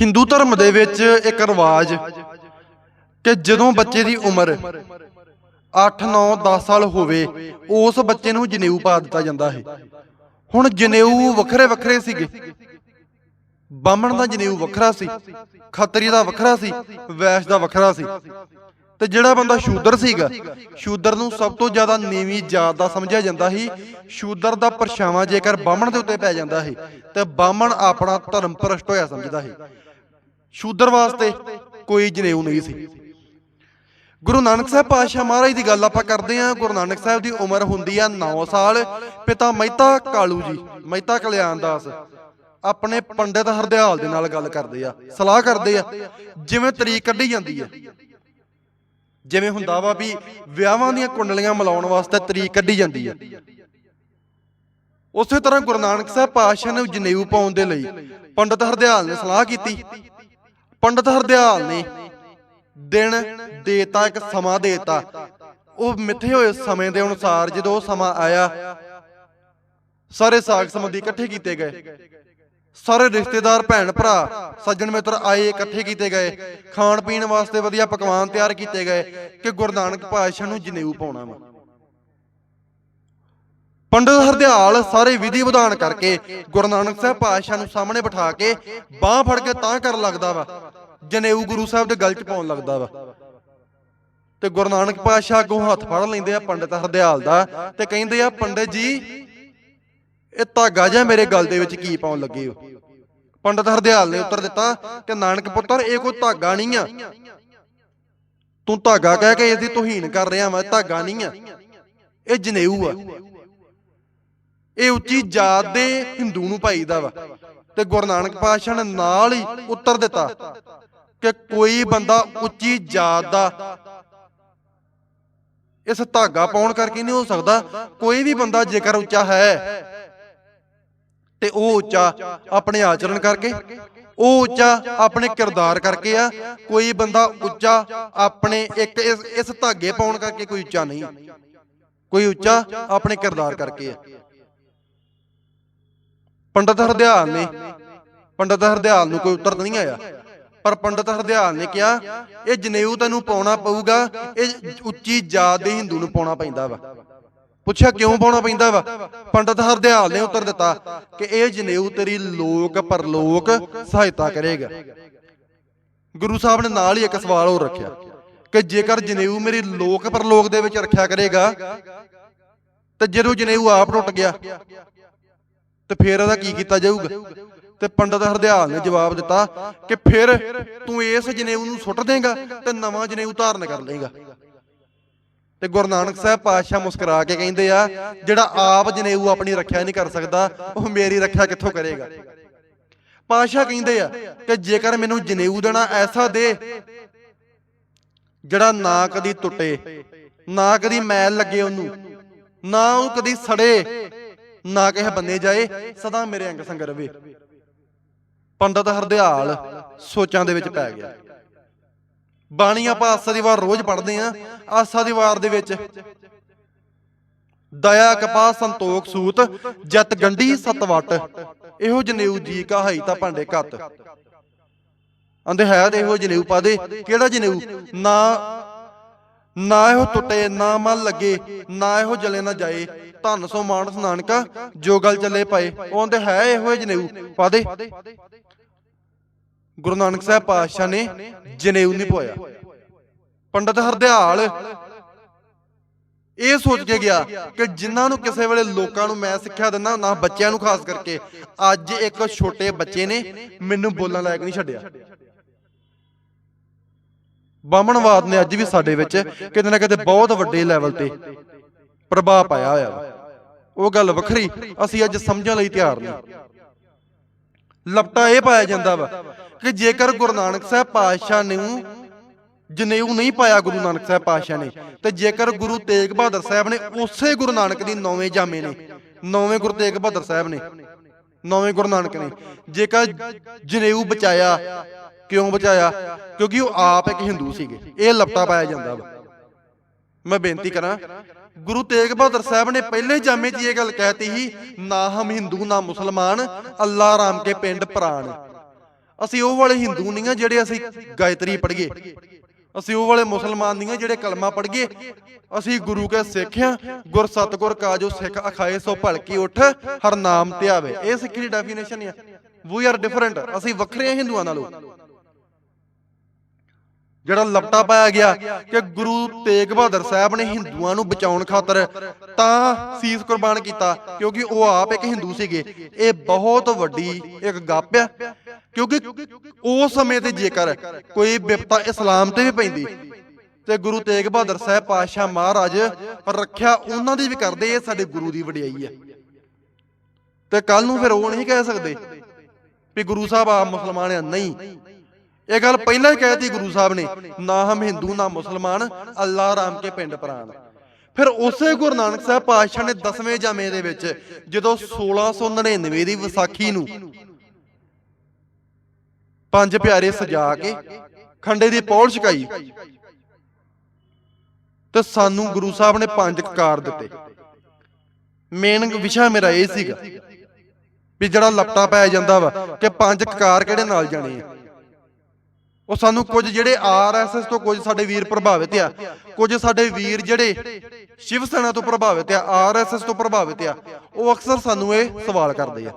ਹਿੰਦੂ ਧਰਮ ਦੇ ਵਿੱਚ ਇੱਕ ਰਿਵਾਜ ਕਿ ਜਦੋਂ ਬੱਚੇ ਦੀ ਉਮਰ 8 9 10 ਸਾਲ ਹੋਵੇ, ਉਸ ਬੱਚੇ ਨੂੰ ਜਨੇਊ ਪਾ ਦਿੱਤਾ ਜਾਂਦਾ ਹੈ। ਹੁਣ ਜਨੇਊ ਵੱਖਰੇ ਵੱਖਰੇ ਸੀਗੇ। ਬਾਹਮਣ ਦਾ ਜਨੇਊ ਵੱਖਰਾ ਸੀ, ਖੱਤਰੀ ਦਾ ਵੱਖਰਾ ਸੀ, ਵੈਸ਼ ਦਾ ਵੱਖਰਾ ਸੀ। ਤੇ ਜਿਹੜਾ ਬੰਦਾ ਸ਼ੂਦਰ ਸੀਗਾ, ਸ਼ੂਦਰ ਨੂੰ ਸਭ ਤੋਂ ਜ਼ਿਆਦਾ ਨੀਵੀਂ ਜਾਤ ਦਾ ਸਮਝਿਆ ਜਾਂਦਾ ਸੀ। ਸ਼ੂਦਰ ਦਾ ਪਰਛਾਵਾਂ ਜੇਕਰ ਬਾਹਮਣ ਦੇ ਉੱਤੇ ਪੈ ਜਾਂਦਾ ਸੀ ਤੇ ਬਾਹਮਣ ਆਪਣਾ ਧਰਮ ਭ੍ਰਸ਼ਟ ਹੋਇਆ ਸਮਝਦਾ ਸੀ ਸ਼ੂਦਰ ਵਾਸਤੇ ਕੋਈ ਜਨੇਊ ਨਹੀਂ ਸੀ। ਗੁਰੂ ਨਾਨਕ ਸਾਹਿਬ ਪਾਤਸ਼ਾਹ ਮਹਾਰਾਜ ਦੀ ਗੱਲ ਆਪਾਂ ਕਰਦੇ ਆਂ ਗੁਰੂ ਨਾਨਕ ਸਾਹਿਬ ਦੀ ਉਮਰ ਹੁੰਦੀ ਆ 9 ਸਾਲ। ਪਿਤਾ ਮਹਿਤਾ ਕਾਲੂ ਜੀ, ਮਹਿਤਾ ਕਲਿਆਣ ਦਾਸ ਆਪਣੇ ਪੰਡਿਤ ਹਰਦਿਆਲ ਦੇ ਨਾਲ ਗੱਲ ਕਰਦੇ ਆ, ਸਲਾਹ ਕਰਦੇ ਆ, ਜਿਵੇਂ ਤਰੀਕ ਕੱਢੀ ਜਾਂਦੀ ਆ। ਜਿਵੇਂ ਹੁੰਦਾ ਵਾ ਵੀ ਵਿਆਹਾਂ ਦੀਆਂ ਕੁੰਡਲੀਆਂ ਮਿਲਾਉਣ ਵਾਸਤੇ ਤਰੀਕ ਕੱਢੀ ਜਾਂਦੀ ਆ। ਉਸੇ ਤਰ੍ਹਾਂ ਗੁਰੂ ਨਾਨਕ ਸਾਹਿਬ ਪਾਤਸ਼ਾਹ ਨੇ ਜਨੇਊ ਪਾਉਣ ਦੇ ਲਈ ਪੰਡਿਤ ਹਰਦਿਆਲ ਨੇ ਸਲਾਹ ਕੀਤੀ। ਪੰਡਿਤ ਹਰਦਿਆਲ ਨੇ ਦਿਨ ਦੇਤਾ, ਇੱਕ ਸਮਾਂ ਦੇਤਾ। ਉਹ ਮਿੱਥੇ ਹੋਏ ਸਮੇਂ ਦੇ ਅਨੁਸਾਰ ਜਦੋਂ ਉਹ ਸਮਾਂ ਆਇਆ, ਸਾਰੇ ਸਾਗ ਸੰਬੰਧੀ ਇਕੱਠੇ ਕੀਤੇ ਗਏ। ਸਾਰੇ ਰਿਸ਼ਤੇਦਾਰ, ਭੈਣ ਭਰਾ, ਸੱਜਣ ਮਿੱਤਰ ਆਏ, ਇਕੱਠੇ ਕੀਤੇ ਗਏ। ਖਾਣ ਪੀਣ ਵਾਸਤੇ ਵਧੀਆ ਪਕਵਾਨ ਤਿਆਰ ਕੀਤੇ ਗਏ ਕਿ ਗੁਰੂ ਨਾਨਕ ਪਾਤਸ਼ਾਹ ਨੂੰ ਜਨੇਊ ਪਾਉਣਾ ਵਾ। ਪੰਡਤ ਹਰਦਿਆਲ ਸਾਰੇ ਵਿਧੀ ਵਿਧਾਨ ਕਰਕੇ ਗੁਰੂ ਨਾਨਕ ਸਾਹਿਬ ਪਾਤਸ਼ਾਹ ਨੂੰ ਸਾਹਮਣੇ ਬਿਠਾ ਕੇ ਬਾਹ ਫੜ ਕੇ ਤਾਂ ਕਰਨ ਲੱਗਦਾ ਵਾ ਜਨੇਊ ਗੁਰੂ ਸਾਹਿਬ ਦੇ ਗਲ 'ਚ ਪਾਉਣ ਲੱਗਦਾ ਵਾ। ਤੇ ਗੁਰੂ ਨਾਨਕ ਪਾਤਸ਼ਾਹ ਅੱਗੋਂ ਹੱਥ ਫੜ ਲੈਂਦੇ ਆ ਪੰਡਤ ਹਰਦਿਆਲ ਦਾ ਤੇ ਕਹਿੰਦੇ ਆ, ਪੰਡਤ ਜੀ, ਇਹ ਧਾਗਾ ਜਿਹਾ ਮੇਰੇ ਗਲ ਦੇ ਵਿੱਚ ਕੀ ਪਾਉਣ ਲੱਗੇ ਹੋ? ਪੰਡਤ ਹਰਦਿਆਲ ਨੇ ਉੱਤਰ ਦਿੱਤਾ ਕਿ ਨਾਨਕ ਪੁੱਤਰ, ਇਹ ਕੋਈ ਧਾਗਾ ਨਹੀਂ ਆ। ਤੂੰ ਧਾਗਾ ਕਹਿ ਕੇ ਇਹਦੀ ਤੋਹੀਨ ਕਰ ਰਿਹਾ ਵਾ, ਧਾਗਾ ਨਹੀਂ ਆ। ਇਹ ਜਨੇਊ ਆ। ਇਹ ਉੱਚੀ ਜਾਤ ਦੇ ਹਿੰਦੂ ਨੂੰ ਪਾਈਦਾ ਵਾ। ਤੇ ਗੁਰੂ ਨਾਨਕ ਪਾਤਸ਼ਾਹ ਨੇ ਨਾਲ ਹੀ ਉੱਤਰ ਦਿੱਤਾ ਕਿ ਕੋਈ ਬੰਦਾ ਉੱਚੀ ਜਾਤ ਦਾ ਇਸ ਧਾਗਾ ਪਾਉਣ ਕਰਕੇ ਨਹੀਂ ਹੋ ਸਕਦਾ। ਕੋਈ ਵੀ ਬੰਦਾ ਜੇਕਰ ਉੱਚਾ ਹੈ ਤੇ ਉਹ ਉੱਚਾ ਆਪਣੇ ਆਚਰਣ ਕਰਕੇ, ਉਹ ਉੱਚਾ ਆਪਣੇ ਕਿਰਦਾਰ ਕਰਕੇ ਆ। ਕੋਈ ਬੰਦਾ ਉੱਚਾ ਆਪਣੇ ਇੱਕ ਇਸ ਇਸ ਧਾਗੇ ਪਾਉਣ ਕਰਕੇ ਕੋਈ ਉੱਚਾ ਨਹੀਂ। ਕੋਈ ਉੱਚਾ ਆਪਣੇ ਕਿਰਦਾਰ ਕਰਕੇ ਆ। ਪੰਡਤ ਹਰਦਿਆਲ ਨੇ, ਪੰਡਤ ਹਰਦਿਆਲ ਨੂੰ ਕੋਈ ਉੱਤਰ ਨਹੀਂ ਆਇਆ। ਪਰ ਪੰਡਤ ਹਰਦਿਆਲ ਨੇ ਕਿਹਾ, ਇਹ ਜਨੇਊ ਤੈਨੂੰ ਪਾਉਣਾ ਪਊਗਾ, ਇਹ ਉੱਚੀ ਜਾਤ ਦੇ ਹਿੰਦੂ ਨੂੰ ਪਾਉਣਾ ਪੈਂਦਾ ਵਾ। ਪੁੱਛਿਆ, ਕਿਉਂ ਪਾਉਣਾ ਪੈਂਦਾ ਵਾ? ਪੰਡਤ ਹਰਦਿਆਲ ਨੇ ਉੱਤਰ ਦਿੱਤਾ ਕਿ ਇਹ ਜਨੇਊ ਤੇਰੀ ਲੋਕ ਪਰਲੋਕ ਸਹਾਇਤਾ ਕਰੇਗਾ। ਗੁਰੂ ਸਾਹਿਬ ਨੇ ਨਾਲ ਹੀ ਇੱਕ ਸਵਾਲ ਹੋਰ ਰੱਖਿਆ ਕਿ ਜੇਕਰ ਜਨੇਊ ਮੇਰੀ ਲੋਕ ਪਰਲੋਕ ਦੇ ਵਿੱਚ ਰੱਖਿਆ ਕਰੇਗਾ, ਤੇ ਜਦੋਂ ਜਨੇਊ ਆਪ ਟੁੱਟ ਗਿਆ ਤੇ ਫੇਰ ਇਹਦਾ ਕੀ ਕੀਤਾ ਜਾਊਗਾ? ਤੇ ਪੰਡਤ ਹਰਦਿਆਲ ਨੇ ਜਵਾਬ ਦਿੱਤਾ ਕਿ ਫਿਰ ਤੂੰ ਇਸ ਜਨੇਊ ਨੂੰ ਸੁੱਟ ਦੇਗਾ ਤੇ ਨਵਾਂ ਜਨੇਊ ਧਾਰਨ ਕਰ ਲਏਗਾ। ਤੇ ਗੁਰੂ ਨਾਨਕ ਸਾਹਿਬ ਪਾਤਸ਼ਾਹ ਮੁਸਕਰਾ ਕੇ ਕਹਿੰਦੇ ਆ, ਜਿਹੜਾ ਆਪ ਜਨੇਊ ਆਪਣੀ ਰੱਖਿਆ ਨਹੀਂ ਕਰ ਸਕਦਾ, ਉਹ ਮੇਰੀ ਰੱਖਿਆ ਕਿੱਥੋਂ ਕਰੇਗਾ? ਪਾਤਸ਼ਾਹ ਕਹਿੰਦੇ ਆ ਕਿ ਜੇਕਰ ਮੈਨੂੰ ਜਨੇਊ ਦੇਣਾ ਐਸਾ ਦੇ, ਜਿਹੜਾ ਨਾ ਕਦੀ ਟੁੱਟੇ, ਨਾ ਕਦੀ ਮੈਲ ਲੱਗੇ ਉਹਨੂੰ, ਨਾ ਉਹ ਕਦੀ ਸੜੇ ਨਾ ਕਿਸੇ ਬੰਨੇ ਜਾਏ, ਸਦਾ ਮੇਰੇ ਅੰਗ ਸੰਗ ਰਵੇ। ਪੰਡਤ ਹਰਦਿਆਲ ਸੋਚਾਂ ਦੇ ਵਿੱਚ ਪੈ ਗਿਆ। ਬਾਣੀ ਆਪਾਂ ਆਸਾ ਦੀ ਵਾਰ ਰੋਜ਼ ਪੜ੍ਹਦੇ ਆਂ ਆਸਾ ਦੀ ਵਾਰ ਦੇ ਵਿੱਚ ਦਇਆ ਕਪਾ ਸੰਤੋਖ, ਸੂਤ, ਜਤ, ਗੰਢੀ, ਸਤਵਟ, ਇਹੋ ਜਨੇਊ ਜੀ ਕਹਾਈ ਤਾਂ ਭਾਂਡੇ ਘੱਤ। ਆਂਦੇ ਹੈ ਤੇ ਇਹੋ ਜਨੇਊ ਪਾ ਦੇ, ਕਿਹੜਾ ਜਨੇਊ? ਨਾ ਨਾ ਇਹੋ ਟੁੱਟੇ, ਨਾ ਮਨ ਲੱਗੇ, ਨਾ ਇਹੋ ਜਲੇ ਨਾ ਜਾਏ। ਧੰਨ ਸੋ ਮਾਨਸ ਨਾਨਕਾ, ਜੋ ਗੱਲ ਚੱਲੇ ਪਾਏ ਉਹ ਹੈ ਇਹੋ ਜਨੇਊ। ਪਾ ਗੁਰੂ ਨਾਨਕ ਸਾਹਿਬ ਪਾਤਸ਼ਾਹ ਨੇ ਜਨੇਊ ਨਹੀਂ ਪੋਇਆ। ਪੰਡਤ ਹਰਦਿਆਲ ਇਹ ਸੋਚ ਕੇ ਗਿਆ ਕਿ ਜਿਨ੍ਹਾਂ ਨੂੰ ਕਿਸੇ ਵੇਲੇ ਲੋਕਾਂ ਨੂੰ ਮੈਂ ਸਿੱਖਿਆ ਦਿੰਦਾ, ਨਾ ਬੱਚਿਆਂ ਨੂੰ, ਖਾਸ ਕਰਕੇ ਅੱਜ ਇੱਕ ਛੋਟੇ ਬੱਚੇ ਨੇ, ਮੈਨੂੰ ਬੋਲਣ ਲਾਇਕ ਨਹੀਂ ਛੱਡਿਆ। ਬਾਹਮਣਵਾਦ ਨੇ ਅੱਜ ਵੀ ਸਾਡੇ ਵਿੱਚ ਕਿਤੇ ਨਾ ਕਿਤੇ ਬਹੁਤ ਵੱਡੇ ਲੈਵਲ ਤੇ ਪ੍ਰਭਾਵ ਪਾਇਆ ਹੋਇਆ ਉਹ ਗੱਲ ਵੱਖਰੀ, ਅਸੀਂ ਅੱਜ ਸਮਝਣ ਲਈ ਤਿਆਰ ਨਹੀਂ। ਲਪਟਾ ਇਹ ਪਾਇਆ ਜਾਂਦਾ ਵਾ ਕਿ ਜੇਕਰ ਗੁਰੂ ਨਾਨਕ ਸਾਹਿਬ ਪਾਤਸ਼ਾਹ ਨੂੰ ਜਨੇਊ ਨਹੀਂ ਪਾਇਆ ਗੁਰੂ ਨਾਨਕ ਸਾਹਿਬ ਪਾਤਸ਼ਾਹ ਨੇ, ਤੇ ਜੇਕਰ ਗੁਰੂ ਤੇਗ ਬਹਾਦਰ ਸਾਹਿਬ ਨੇ ਉਸੇ ਗੁਰੂ ਨਾਨਕ ਦੀ ਨੌਵੇਂ ਜਾਮੇ ਨੇ, ਨੌਵੇਂ ਗੁਰੂ ਤੇਗ ਬਹਾਦਰ ਸਾਹਿਬ ਨੇ, ਨੌਵੇਂ ਗੁਰੂ ਨਾਨਕ ਨੇ, ਜੇਕਰ ਜਨੇਊ ਬਚਾਇਆ ਕਿਉਂ ਬਚਾਇਆ? ਕਿਉਂਕਿ ਉਹ ਆਪ ਇੱਕ ਹਿੰਦੂ ਸੀਗੇ। ਇਹ ਲਪਟਾ ਪਾਇਆ ਜਾਂਦਾ ਵਾ। ਮੈਂ ਬੇਨਤੀ ਕਰਾਂ ਗੁਰੂ ਤੇਗ ਬਹਾਦਰ ਸਾਹਿਬ ਨੇ ਪਹਿਲੇ ਜਾਮੇ 'ਚ ਇਹ ਗੱਲ ਕਹਿਤੀ ਸੀ ਨਾ ਹਮ ਹਿੰਦੂ ਨਾ ਮੁਸਲਮਾਨ ਅੱਲਾ ਰਾਮ ਕੇ ਪਿੰਡ ਪ੍ਰਾਣ। ਅਸੀਂ ਉਹ ਵਾਲੇ ਹਿੰਦੂ ਨਹੀਂ ਆ ਜਿਹੜੇ ਅਸੀਂ ਗਾਇਤਰੀ ਪੜ੍ਹੀਏ। ਅਸੀਂ ਉਹ ਵਾਲੇ ਮੁਸਲਮਾਨ ਨਹੀਂ ਆ ਜਿਹੜੇ ਕਲਮਾ ਪੜ੍ਹੀਏ। ਅਸੀਂ ਗੁਰੂ ਕੇ ਸਿੱਖ ਆ ਗੁਰ ਸਤਗੁਰ ਕਾਜੋ ਸਿੱਖ ਅਖਾਏ ਸੋ ਭਲਕੀ ਉੱਠ ਹਰ ਨਾਮ ਧਿਆਵੇ ਇਹ ਸਿੱਖੀ ਦੀ ਡੈਫੀਨੇਸ਼ਨ ਆ। ਵੀ ਆਰ ਡਿਫਰੈਂਟ ਅਸੀਂ ਵੱਖਰੇ ਹਿੰਦੂਆਂ ਨਾਲੋਂ। ਜਿਹੜਾ ਲਪਟਾ ਪਾਇਆ ਗਿਆ ਕਿ ਗੁਰੂ ਤੇਗ ਬਹਾਦਰ ਸਾਹਿਬ ਨੇ ਹਿੰਦੂਆਂ ਨੂੰ ਬਚਾਉਣ ਖਾਤਰ ਤਾਂ ਸੀਸ ਕੁਰਬਾਨ ਕੀਤਾ, ਕਿਉਂਕਿ ਉਹ ਆਪ ਇੱਕ ਹਿੰਦੂ ਸੀਗੇ। ਇਹ ਬਹੁਤ ਵੱਡੀ ਇੱਕ ਗੱਪ ਆ, ਕਿਉਂਕਿ ਉਸ ਸਮੇਂ ਤੇ ਜੇਕਰ ਕੋਈ ਵਿਪਤਾ ਇਸਲਾਮ ਤੇ ਵੀ ਪੈਂਦੀ ਤੇ ਗੁਰੂ ਤੇਗ ਬਹਾਦਰ ਸਾਹਿਬ ਪਾਤਸ਼ਾਹ ਮਹਾਰਾਜ ਰੱਖਿਆ ਉਹਨਾਂ ਦੀ ਵੀ ਕਰਦੇ, ਇਹ ਸਾਡੇ ਗੁਰੂ ਦੀ ਵਡਿਆਈ ਆ। ਤੇ ਕੱਲ ਨੂੰ ਫਿਰ ਉਹ ਨਹੀਂ ਕਹਿ ਸਕਦੇ ਵੀ ਗੁਰੂ ਸਾਹਿਬ ਆ ਮੁਸਲਮਾਨ ਆ, ਨਹੀਂ। ਇਹ ਗੱਲ ਪਹਿਲਾਂ ਹੀ ਕਹਿਤੀ ਗੁਰੂ ਸਾਹਿਬ ਨੇ ਨਾ ਹਮ ਹਿੰਦੂ ਨਾ ਮੁਸਲਮਾਨ ਅੱਲਾ ਰਾਮ ਕੇ ਪਿੰਡ ਪ੍ਰਾਨ ਫਿਰ ਉਸੇ ਗੁਰੂ ਨਾਨਕ ਸਾਹਿਬ ਪਾਤਸ਼ਾਹ ਨੇ 10ਵੇਂ ਜਾਮੇ ਦੇ ਵਿੱਚ ਜਦੋਂ 1699 ਦੀ ਵਿਸਾਖੀ ਨੂੰ ਪੰਜ ਪਿਆਰੇ ਸਜਾ ਕੇ ਖੰਡੇ ਦੀ ਪੌੜ ਛਕਾਈ। ਤੇ ਸਾਨੂੰ ਗੁਰੂ ਸਾਹਿਬ ਨੇ ਪੰਜ ਕਕਾਰ ਦਿੱਤੇ। ਮੇਨ ਵਿਸ਼ਾ ਮੇਰਾ ਇਹ ਸੀਗਾ ਵੀ ਜਿਹੜਾ ਲਪਟਾ ਪਾਇਆ ਜਾਂਦਾ ਵਾ ਕਿ ਪੰਜ ਕਕਾਰ ਕਿਹੜੇ ਨਾਲ ਜਾਣੇ ਆ? ਉਹ ਸਾਨੂੰ ਕੁਝ ਜਿਹੜੇ ਆਰਐਸਐਸ ਤੋਂ ਕੁਝ ਸਾਡੇ ਵੀਰ ਪ੍ਰਭਾਵਿਤ ਆ, ਕੁਝ ਸਾਡੇ ਵੀਰ ਜਿਹੜੇ ਸ਼ਿਵ ਸੈਨਾ ਤੋਂ ਪ੍ਰਭਾਵਿਤ ਆ ਆਰਐਸਐਸ ਤੋਂ ਪ੍ਰਭਾਵਿਤ ਆ, ਉਹ ਅਕਸਰ ਸਾਨੂੰ ਇਹ ਸਵਾਲ ਕਰਦੇ ਆ।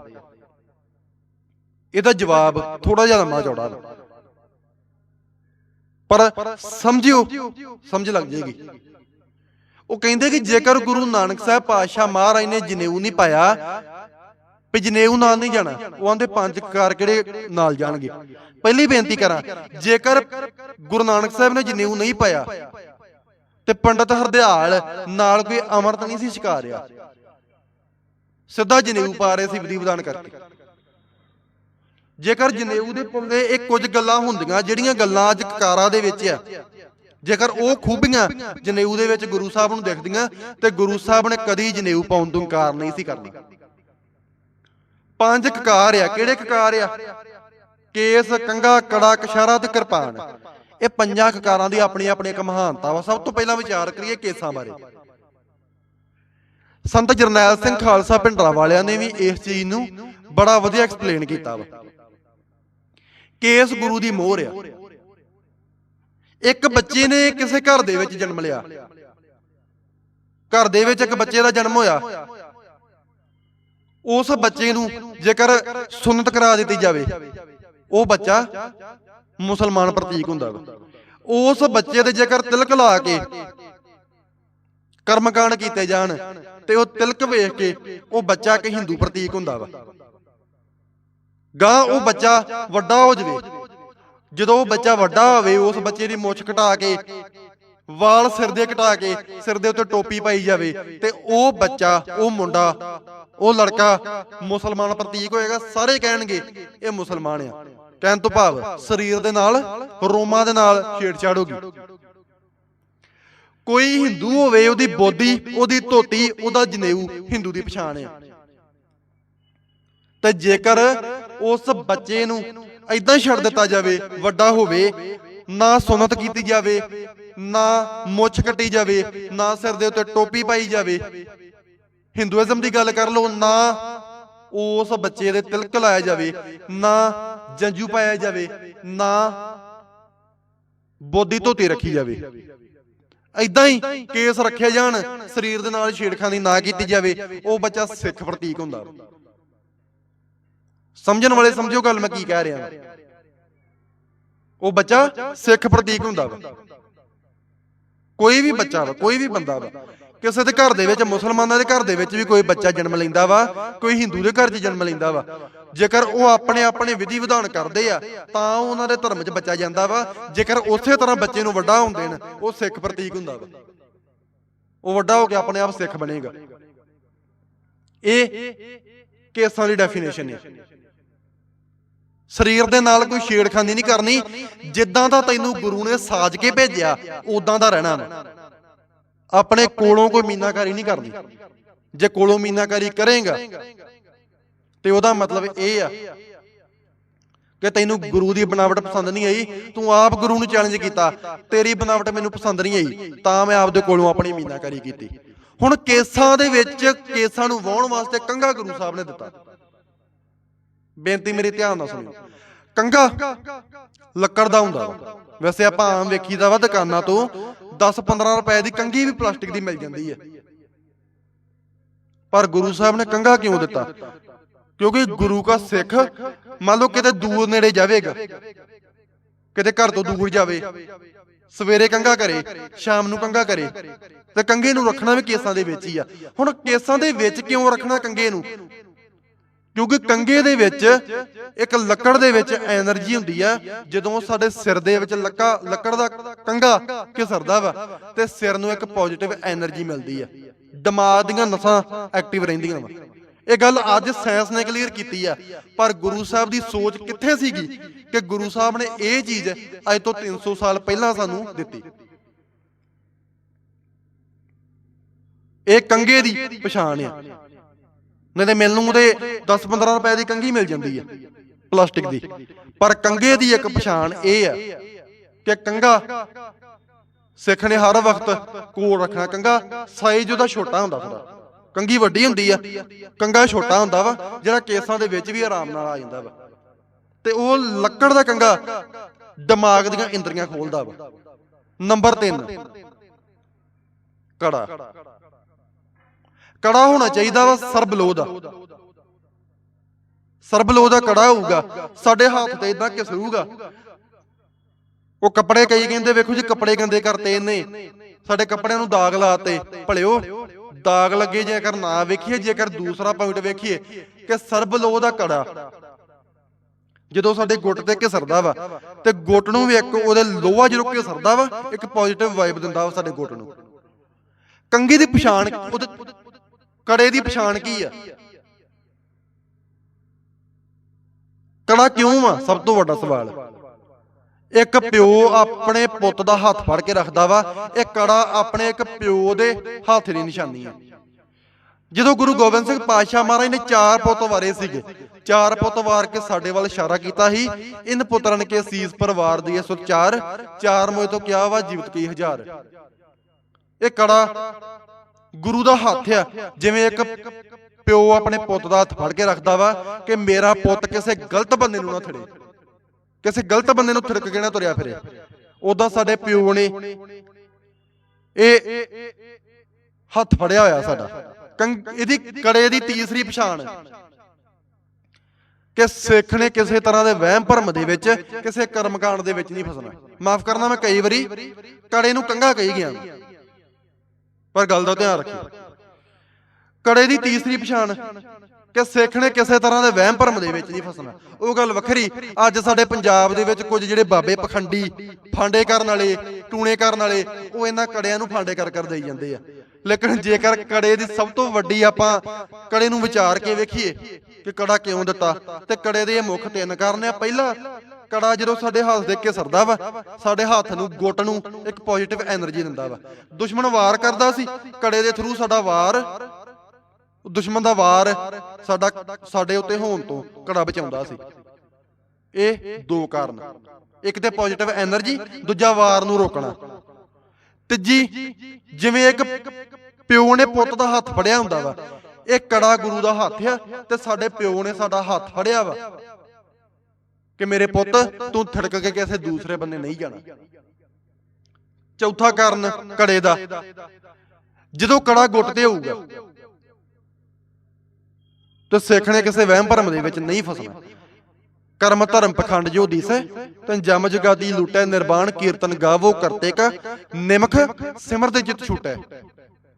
ਇਹਦਾ ਜਵਾਬ ਥੋੜਾ ਜਿਹਾ ਲੰਮਾ ਚੌੜਾ ਵਾ ਪਰ ਸਮਝਿਓ, ਸਮਝ ਲੱਗ ਜੇਗੀ ਉਹ ਕਹਿੰਦੇ ਕਿ ਜੇਕਰ ਗੁਰੂ ਨਾਨਕ ਸਾਹਿਬ ਪਾਤਸ਼ਾਹ ਮਹਾਰਾਜ ਨੇ ਜਨੇਊ ਨਹੀਂ ਪਾਇਆ ਵੀ ਜਨੇਊ ਨਾਲ ਨਹੀਂ ਜਾਣਾ। ਉਹ ਆਂਦੇ ਪੰਜ ਕਾਰ ਕਿਹੜੇ ਨਾਲ ਜਾਣਗੇ। ਪਹਿਲੀ ਬੇਨਤੀ ਕਰਾਂ, ਜੇਕਰ ਗੁਰੂ ਨਾਨਕ ਸਾਹਿਬ ਨੇ ਜਨੇਊ ਨਹੀਂ ਪਾਇਆ, ਤੇ ਪੰਡਤ ਹਰਦਿਆਲ ਨਾਲ ਕੋਈ ਅਮਰਤ ਨਹੀਂ ਸੀ ਛਕਾ ਰਿਹਾ ਸਿੱਧਾ ਜਨੇਊ ਪਾ ਰਹੇ ਸੀ ਵਿਧੀ ਵਿਧਾਨ ਕਰਕੇ। ਜੇਕਰ ਜਨੇਊ ਦੇ ਪੁੰਦੇ ਇਹ ਕੁਝ ਗੱਲਾਂ ਹੁੰਦੀਆਂ, ਜਿਹੜੀਆਂ ਗੱਲਾਂ ਅੱਜ ਕਕਾਰਾਂ ਦੇ ਵਿੱਚ ਆ, ਜੇਕਰ ਉਹ ਖੂਬੀਆਂ ਜਨੇਊ ਦੇ ਵਿੱਚ ਗੁਰੂ ਸਾਹਿਬ ਨੂੰ ਦਿਖਦੀਆਂ, ਤੇ ਗੁਰੂ ਸਾਹਿਬ ਨੇ ਕਦੀ ਜਨੇਊ ਪਾਉਣ ਤੋਂ ਇਨਕਾਰ ਨਹੀਂ ਸੀ ਕਰਨੀ। ਪੰਜ ਕਕਾਰ ਆ, ਕਿਹੜੇ ਕਕਾਰ ਆ? ਕੇਸ ਕੰਗਾ ਕੜਾ ਕਸ਼ਾਰਾ ਤੇ ਕਿਰਪਾਨ। ਇਹ ਪੰਜਾਂ ਕਕਾਰਾਂ ਦੀ ਆਪਣੀ ਆਪਣੀ ਇੱਕ ਮਹਾਨਤਾ ਵਾ। ਸਭ ਤੋਂ ਪਹਿਲਾਂ ਵਿਚਾਰ ਕਰੀਏ ਕੇਸਾਂ ਬਾਰੇ। ਸੰਤ ਜਰਨੈਲ ਸਿੰਘ ਖਾਲਸਾ ਪਿੰਡਰਾ ਵਾਲਿਆਂ ਨੇ ਵੀ ਇਸ ਚੀਜ਼ ਨੂੰ ਬੜਾ ਵਧੀਆ ਐਕਸਪਲੇਨ ਕੀਤਾ ਵਾ। ਕੇਸ ਗੁਰੂ ਦੀ ਮੋਹਰ ਆ। ਇੱਕ ਬੱਚੇ ਨੇ ਕਿਸੇ ਘਰ ਦੇ ਵਿੱਚ ਜਨਮ ਲਿਆ। ਘਰ ਦੇ ਵਿੱਚ ਇੱਕ ਬੱਚੇ ਦਾ ਜਨਮ ਹੋਇਆ। ਉਸ ਬੱਚੇ ਨੂੰ ਜੇਕਰ ਸੁਨਨਤ ਕਰਾ ਦਿੱਤੀ ਜਾਵੇ ਉਹ ਬੱਚਾ ਮੁਸਲਮਾਨ ਪ੍ਰਤੀਕ ਹੁੰਦਾ ਵਾ। ਉਸ ਬੱਚੇ ਦੇ ਜੇਕਰ ਤਿਲਕ ਲਾ ਕੇ ਕਰਮਕਾਂਡ ਕੀਤੇ ਜਾਣ ਤੇ ਉਹ ਤਿਲਕ ਵੇਖ ਕੇ ਉਹ ਬੱਚਾ ਕਿ ਹਿੰਦੂ ਪ੍ਰਤੀਕ ਹੁੰਦਾ ਵਾ। ਗਾਂ ਉਹ ਬੱਚਾ ਵੱਡਾ ਹੋ ਜਵੇ। ਜਦੋਂ ਉਹ ਬੱਚਾ ਵੱਡਾ ਹੋਵੇ ਉਸ ਬੱਚੇ ਦੀ ਮੁੱਛ ਕਟਾ ਕੇ ਵਾਲ ਸਿਰ ਦੇ ਕਟਾ ਕੇ ਸਿਰ ਦੇ ਉੱਤੇ ਟੋਪੀ ਪਾਈ ਜਾਵੇ ਤੇ ਉਹ ਬੱਚਾ ਉਹ ਮੁੰਡਾ ਉਹ ਲੜਕਾ ਮੁਸਲਮਾਨ ਪ੍ਰਤੀਕ ਹੋਏਗਾ, ਸਾਰੇ ਕਹਿਣਗੇ, ਇਹ ਮੁਸਲਮਾਨ ਆ। ਕਹਿਣ ਤੋਂ ਭਾਵ ਸਰੀਰ ਦੇ ਨਾਲ, ਰੋਮਾਂ ਦੇ ਨਾਲ ਛੇੜਛਾੜ ਹੋਗੀ ਕੋਈ ਹਿੰਦੂ ਹੋਵੇ, ਉਹਦੀ ਬੋਦੀ, ਉਹਦੀ ਧੋਤੀ, ਉਹਦਾ ਜਨੇਊ ਹਿੰਦੂ ਦੀ ਪਛਾਣ ਆ। ਤੇ ਜੇਕਰ ਉਸ ਬੱਚੇ ਨੂੰ ਐਦਾਂ ਛੱਡ ਦਿੱਤਾ ਜਾਵੇ, ਵੱਡਾ ਹੋਵੇ, ਨਾ ਸੁਨਤ ਕੀਤੀ ਜਾਵੇ, ਨਾ ਮੁੱਛ ਕੱਟੀ ਜਾਵੇ, ਨਾ ਸਿਰ ਦੇ ਉੱਤੇ ਟੋਪੀ ਪਾਈ ਜਾਵੇ ਹਿੰਦੂਇਜ਼ਮ ਦੀ ਗੱਲ ਕਰ ਲਓ, ਨਾ ਉਸ ਬੱਚੇ ਦੇ ਤਿਲਕ ਲਾਇਆ ਜਾਵੇ, ਨਾ ਜੰਜੂ ਪਾਇਆ ਜਾਵੇ, ਨਾ ਬੋਦੀ ਧੋਤੀ ਰੱਖੀ ਜਾਵੇ। ਐਦਾਂ ਹੀ ਕੇਸ ਰੱਖੇ ਜਾਣ, ਸਰੀਰ ਦੇ ਨਾਲ ਛੇੜਖਾਨੀ ਨਾ ਕੀਤੀ ਜਾਵੇ, ਉਹ ਬੱਚਾ ਸਿੱਖ ਪ੍ਰਤੀਕ ਹੁੰਦਾ। ਸਮਝਣ ਵਾਲੇ ਸਮਝਿਓ ਗੱਲ ਮੈਂ ਕੀ ਕਹਿ ਰਿਹਾ। ਉਹ ਬੱਚਾ ਸਿੱਖ ਪ੍ਰਤੀਕ ਹੁੰਦਾ ਵਾ। ਕੋਈ ਵੀ ਬੱਚਾ ਵਾ, ਕੋਈ ਵੀ ਬੰਦਾ ਵਾ ਕਿਸੇ ਦੇ ਘਰ ਦੇ ਵਿੱਚ, ਮੁਸਲਮਾਨਾਂ ਦੇ ਘਰ ਦੇ ਵਿੱਚ ਵੀ ਕੋਈ ਬੱਚਾ ਜਨਮ ਲੈਂਦਾ ਵਾ, ਕੋਈ ਹਿੰਦੂ ਦੇ ਘਰ 'ਚ ਜਨਮ ਲੈਂਦਾ ਵਾ। ਜੇਕਰ ਉਹ ਆਪਣੇ ਆਪਣੇ ਵਿਧੀ ਵਿਧਾਨ ਕਰਦੇ ਆ, ਤਾਂ ਉਹਨਾਂ ਦੇ ਧਰਮ 'ਚ ਬੱਚਾ ਜਾਂਦਾ ਵਾ। ਜੇਕਰ ਉਸੇ ਤਰ੍ਹਾਂ ਬੱਚੇ ਨੂੰ ਵੱਡਾ ਹੋਣ ਦੇਣ, ਉਹ ਸਿੱਖ ਪ੍ਰਤੀਕ ਹੁੰਦਾ ਵਾ। ਉਹ ਵੱਡਾ ਹੋ ਕੇ ਆਪਣੇ ਆਪ ਸਿੱਖ ਬਣੇਗਾ। ਇਹ ਕੇਸਾਂ ਦੀ ਡੈਫੀਨੇਸ਼ਨ ਹੈ ਸਰੀਰ ਦੇ ਨਾਲ ਕੋਈ ਛੇੜਖਾਨੀ ਨਹੀਂ ਕਰਨੀ। ਜਿੱਦਾਂ ਦਾ ਤੈਨੂੰ ਗੁਰੂ ਨੇ ਸਾਜ ਕੇ ਭੇਜਿਆ, ਉਦਾਂ ਦਾ ਰਹਿਣਾ ਵਾ। ਆਪਣੇ ਕੋਲੋਂ ਕੋਈ ਮੀਨਾਕਾਰੀ ਨਹੀਂ ਕਰਨੀ। ਜੇ ਕੋਲੋਂ ਮੀਨਾਕਾਰੀ ਕਰੇਗਾ, ਤੇ ਉਹਦਾ ਮਤਲਬ ਇਹ ਆ ਕਿ ਤੈਨੂੰ ਗੁਰੂ ਦੀ ਬਣਾਵਟ ਪਸੰਦ ਨਹੀਂ ਆਈ, ਤੂੰ ਆਪ ਗੁਰੂ ਨੂੰ ਚੈਲੰਜ ਕੀਤਾ, ਤੇਰੀ ਬਣਾਵਟ ਮੈਨੂੰ ਪਸੰਦ ਨਹੀਂ ਆਈ, ਤਾਂ ਮੈਂ ਆਪਦੇ ਕੋਲੋਂ ਆਪਣੀ ਮੀਨਾਕਾਰੀ ਕੀਤੀ। ਹੁਣ ਕੇਸਾਂ ਦੇ ਵਿੱਚ ਕੇਸਾਂ ਨੂੰ ਵਾਹਣ ਵਾਸਤੇ ਕੰਗਾ ਗੁਰੂ ਸਾਹਿਬ ਨੇ ਦਿੱਤਾ। ਬੇਨਤੀ ਮੇਰੀ ਧਿਆਨ ਨਾਲ ਸੁਣੋ। ਕੰਗਾ ਲੱਕੜ ਦਾ ਹੁੰਦਾ। ਵੈਸੇ ਆਪਾਂ ਆਮ ਵੇਖੀਦਾ ਵਾ ਦੁਕਾਨਾਂ ਤੋਂ 10-15 ਰੁਪਏ ਦੀ ਕੰਗੀ ਵੀ ਪਲਾਸਟਿਕ ਦੀ ਮਿਲ ਜਾਂਦੀ ਹੈ। ਪਰ ਗੁਰੂ ਸਾਹਿਬ ਨੇ ਕੰਗਾ ਕਿਉਂ ਦਿੱਤਾ? ਕਿਉਂਕਿ ਗੁਰੂ ਦਾ ਸਿੱਖ ਮੰਨ ਲਓ ਕਿਤੇ ਦੂਰ ਨੇੜੇ ਜਾਵੇਗਾ, ਕਿਤੇ ਘਰ ਤੋਂ ਦੂਰ ਜਾਵੇ, ਸਵੇਰੇ ਕੰਗਾ ਕਰੇ, ਸ਼ਾਮ ਨੂੰ ਕੰਗਾ ਕਰੇ, ਤੇ ਕੰਗੇ ਨੂੰ ਰੱਖਣਾ ਵੀ ਕੇਸਾਂ ਦੇ ਵਿੱਚ ਹੀ ਆ। ਹੁਣ ਕੇਸਾਂ ਦੇ ਵਿੱਚ ਕਿਉਂ ਰੱਖਣਾ ਕੰਗੇ ਨੂੰ? ਕਿਉਂਕਿ ਕੰਗੇ ਦੇ ਵਿੱਚ ਇੱਕ ਲੱਕੜ ਦੇ ਵਿੱਚ એનર્ਜੀ ਹੁੰਦੀ ਆ ਜਦੋਂ ਸਾਡੇ ਸਿਰ ਦੇ ਵਿੱਚ ਲੱਕਾ ਲੱਕੜ ਦਾ ਕੰਗਾ ਘਿਸਰਦਾ ਵਾ ਤੇ ਸਿਰ ਨੂੰ ਇੱਕ ਪੋਜ਼ਿਟਿਵ એનર્ਜੀ ਮਿਲਦੀ ਆ। ਦਿਮਾਗ ਦੀਆਂ ਨਸਾਂ ਐਕਟਿਵ ਰਹਿੰਦੀਆਂ ਵਾ। ਇਹ ਗੱਲ ਅੱਜ ਸਾਇੰਸ ਨੇ ਕਲੀਅਰ ਕੀਤੀ ਆ ਪਰ ਗੁਰੂ ਸਾਹਿਬ ਦੀ ਸੋਚ ਕਿੱਥੇ ਸੀਗੀ ਕਿ ਗੁਰੂ ਸਾਹਿਬ ਨੇ ਇਹ ਚੀਜ਼ ਅੱਜ ਤੋਂ 300 ਸਾਲ ਪਹਿਲਾਂ ਸਾਨੂੰ ਦਿੱਤੀ? ਇਹ ਕੰਗੇ ਦੀ ਪਛਾਣ ਆ। ਨਹੀਂ ਤੇ ਮੈਨੂੰ ਨੂੰ ਤੇ 10-15 ਰੁਪਏ ਦੀ ਕੰਗੀ ਮਿਲ ਜਾਂਦੀ ਹੈ ਪਲਾਸਟਿਕ ਦੀ। ਪਰ ਕੰਗੇ ਦੀ ਇੱਕ ਪਛਾਣ ਇਹ ਆ ਕਿ ਕੰਗਾ ਸਿੱਖ ਨੇ ਹਰ ਵਕਤ ਕੋਲ ਰੱਖਣਾ। ਕੰਗਾ ਸਾਈਜ਼ ਉਹਦਾ ਛੋਟਾ ਹੁੰਦਾ ਥੋੜਾ ਕੰਗੀ ਵੱਡੀ ਹੁੰਦੀ ਆ ਕੰਗਾ ਛੋਟਾ ਹੁੰਦਾ ਵਾ, ਜਿਹੜਾ ਕੇਸਾਂ ਦੇ ਵਿੱਚ ਵੀ ਆਰਾਮ ਨਾਲ ਆ ਜਾਂਦਾ ਵਾ। ਤੇ ਉਹ ਲੱਕੜ ਦਾ ਕੰਗਾ ਦਿਮਾਗ ਦੀਆਂ ਇੰਦਰੀਆਂ ਖੋਲਦਾ ਵਾ। ਨੰਬਰ 3 ਕੜਾ ਕੜਾ ਹੋਣਾ ਚਾਹੀਦਾ ਵਾ ਸਰਬਲੋ ਦਾ। ਸਰਬਲੋ ਦਾ ਕੜਾ ਹੋਊਗਾ, ਸਾਡੇ ਹੱਥ ਤੇ ਇਦਾਂ ਘਿਸਰੂਗਾ। ਉਹ ਕੱਪੜੇ ਕਈ ਕਹਿੰਦੇ, ਵੇਖੋ ਜੀ, ਕੱਪੜੇ ਗੰਦੇ ਕਰਤੇ ਇਹਨੇ। ਸਾਡੇ ਕੱਪੜਿਆਂ ਨੂੰ ਦਾਗ ਲਾਤੇ। ਭਲਿਓ, ਦਾਗ ਲੱਗੇ ਜੇਕਰ ਨਾ ਵੇਖੀਏ, ਜੇਕਰ ਦੂਸਰਾ ਪੁਆਇੰਟ ਵੇਖੀਏ, ਕਿ ਸਰਬਲੋ ਦਾ ਕੜਾ ਜਦੋਂ ਸਾਡੇ ਗੁੱਟ ਤੇ ਘਿਸਰਦਾ ਵਾ, ਤੇ ਗੁੱਟ ਨੂੰ ਵੀ ਇੱਕ ਉਹਦੇ ਲੋਹਾ ਜਦੋਂ ਘਿਸਰਦਾ ਵਾ, ਇੱਕ ਪੋਜ਼ਿਟਿਵ ਵਾਈਬ ਦਿੰਦਾ ਵਾ ਸਾਡੇ ਗੁੱਟ ਨੂੰ। ਕੰਗੀ ਦੀ ਪਛਾਣ ਉਹਦੇ ਕੜੇ ਦੀ ਪਛਾਣ ਕੀ ਆ? ਕੜਾ ਕਿਉਂ ਆ? ਸਭ ਤੋਂ ਵੱਡਾ ਸਵਾਲ। ਇੱਕ ਪਿਓ ਆਪਣੇ ਪੁੱਤ ਦਾ ਹੱਥ ਫੜ ਕੇ ਰੱਖਦਾ ਵਾ ਇਹ ਕੜਾ ਆਪਣੇ ਇੱਕ ਪਿਓ ਦੇ ਹੱਥ ਦੀ ਨਿਸ਼ਾਨੀ ਆ। ਜਦੋਂ ਗੁਰੂ ਗੋਬਿੰਦ ਸਿੰਘ ਪਾਤਸ਼ਾਹ ਮਹਾਰਾਜ ਨੇ ਚਾਰ ਪੁੱਤ ਵਾਰੇ ਸੀਗੇ ਚਾਰ ਪੁੱਤ ਵਾਰ ਕੇ ਸਾਡੇ ਵੱਲ ਇਸ਼ਾਰਾ ਕੀਤਾ ਸੀ ਇਨ ਪੁੱਤਰਨ ਕੇ ਸੀਸ ਪਰਿਵਾਰ ਦੀ ਸੋ ਚਾਰ ਚਾਰ ਮੋਏ ਤੋਂ ਕਿਹਾ ਵਾ ਜੀਵਤ ਕੀ ਹਜ਼ਾਰ। ਇਹ ਕੜਾ ਗੁਰੂ ਦਾ ਹੱਥ ਆ। ਜਿਵੇਂ ਇੱਕ ਪਿਓ ਆਪਣੇ ਪੁੱਤ ਦਾ ਹੱਥ ਫੜ ਕੇ ਰੱਖਦਾ ਵਾ ਕਿ ਮੇਰਾ ਪੁੱਤ ਕਿਸੇ ਗਲਤ ਬੰਦੇ ਨੂੰ ਨਾ ਥੜੇ। ਕਿਸੇ ਗਲਤ ਬੰਦੇ ਨੂੰ ਥਿੜਕ ਕੇ ਨਾ ਤੁਰਿਆ ਫਿਰੇ। ਉਦਾਂ ਸਾਡੇ ਪਿਓ ਨੇ ਇਹ ਹੱਥ ਫੜਿਆ ਹੋਇਆ ਸਾਡਾ। ਕੰਗ- ਇਹਦੀ ਕੜੇ ਦੀ ਤੀਸਰੀ ਪਛਾਣ। ਕਿ ਸਿੱਖ ਨੇ ਕਿਸੇ ਤਰ੍ਹਾਂ ਦੇ ਵਹਿਮ ਭਰਮ ਦੇ ਵਿੱਚ, ਕਿਸੇ ਕਰਮਕਾਂਡ ਦੇ ਵਿੱਚ ਨਹੀਂ ਫਸਣਾ। ਮਾਫ ਕਰਨਾ ਮੈਂ ਕਈ ਵਾਰੀ ਕੜੇ ਨੂੰ ਕੰਗਾ ਕਹੀ ਗਿਆ। ਪਰ ਗੱਲ ਦਾ ਧਿਆਨ ਰੱਖਿਓ ਕੜੇ ਦੀ ਤੀਸਰੀ ਪਛਾਣ ਕਿ ਸਿੱਖ ਨੇ ਕਿਸੇ ਤਰ੍ਹਾਂ ਦੇ ਵਹਿਮ ਭਰਮ ਦੇ ਵਿੱਚ ਨਹੀਂ ਫਸਣਾ। ਉਹ ਗੱਲ ਵੱਖਰੀ। ਅੱਜ ਸਾਡੇ ਪੰਜਾਬ ਦੇ ਵਿੱਚ ਕੁਝ ਜਿਹੜੇ ਬਾਬੇ ਪਖੰਡੀ ਫਾਂਡੇ ਕਰਨ ਵਾਲੇ ਟੂਣੇ ਕਰਨ ਵਾਲੇ ਉਹ ਇਹਨਾਂ ਕੜਿਆਂ ਨੂੰ ਫਾਂਡੇ ਕਰ ਕਰ ਦੇਈ ਜਾਂਦੇ ਆ। ਲੇਕਿਨ ਜੇਕਰ ਕੜੇ ਦੀ ਸਭ ਤੋਂ ਵੱਡੀ ਆਪਾਂ ਕੜੇ ਨੂੰ ਵਿਚਾਰ ਕੇ ਵੇਖੀਏ ਕਿ ਕੜਾ ਕਿਉਂ ਦਿੱਤਾ ਤੇ ਕੜੇ ਦੇ ਇਹ ਮੁੱਖ ਤਿੰਨ ਕਾਰਨ ਆ। ਪਹਿਲਾ ਕੜਾ ਜਦੋਂ ਸਾਡੇ ਹੱਥ ਦੇ ਕੇ ਸਰਦਾ ਵਾ, ਸਾਡੇ ਹੱਥ ਨੂੰ ਗੁੱਟ ਨੂੰ ਇੱਕ ਪੋਜ਼ਿਟਿਵ એનર્ਜੀ ਦਿੰਦਾ ਵਾ। ਦੁਸ਼ਮਣ ਵਾਰ ਕਰਦਾ ਸੀ, ਕੜੇ ਦੇ ਥਰੂ ਸਾਡਾ ਵਾਰ, ਦੁਸ਼ਮਣ ਦਾ ਵਾਰ ਸਾਡਾ, ਸਾਡੇ ਉੱਤੇ ਹੋਣ ਤੋਂ ਕੜਾ ਬਚਾਉਂਦਾ ਸੀ। ਇਹ ਦੋ ਕਾਰਨ। ਇੱਕ ਤੇ ਪੋਜ਼ਿਟਿਵ એનર્ਜੀ ਦੂਜਾ ਵਾਰ ਨੂੰ ਰੋਕਣਾ। ਤੀਜੀ, ਜਿਵੇਂ ਇੱਕ ਪਿਓ ਨੇ ਪੁੱਤ ਦਾ ਹੱਥ ਫੜਿਆ ਹੁੰਦਾ ਵਾ, ਇਹ ਕੜਾ ਗੁਰੂ ਦਾ ਹੱਥ ਆ ਤੇ ਸਾਡੇ ਪਿਓ ਨੇ ਸਾਡਾ ਹੱਥ ਫੜਿਆ ਵਾ। ਕਿ ਮੇਰੇ ਪੁੱਤ, ਤੂੰ ਥੜਕ ਕੇ ਕਿਸੇ ਦੂਸਰੇ ਬੰਨੇ ਨਹੀਂ ਜਾਣਾ। ਚੌਥਾ ਕਾਰਨ ਕੜੇ ਦਾ। ਜਦੋਂ ਕੜਾ ਗੁੱਟ ਤੇ ਹੋਊਗਾ, ਤੇ ਸਿੱਖ ਨੇ ਕਿਸੇ ਵਹਿਮ ਭਰਮ ਦੇ ਵਿੱਚ ਨਹੀਂ ਫਸਣਾ। ਕਰਮ ਧਰਮ ਪਖੰਡ ਜੋ ਦਿਸੈ ਤਨ ਜਮ ਜਗਾਦੀ ਲੁਟੈ, ਨਿਰਵਾਣ ਕੀਰਤਨ ਗਾਵੋ ਕਰਤੇ ਕਾ ਨਿਮਖ ਸਿਮਰ ਦੇ ਜਿਤ ਛੂਟੈ।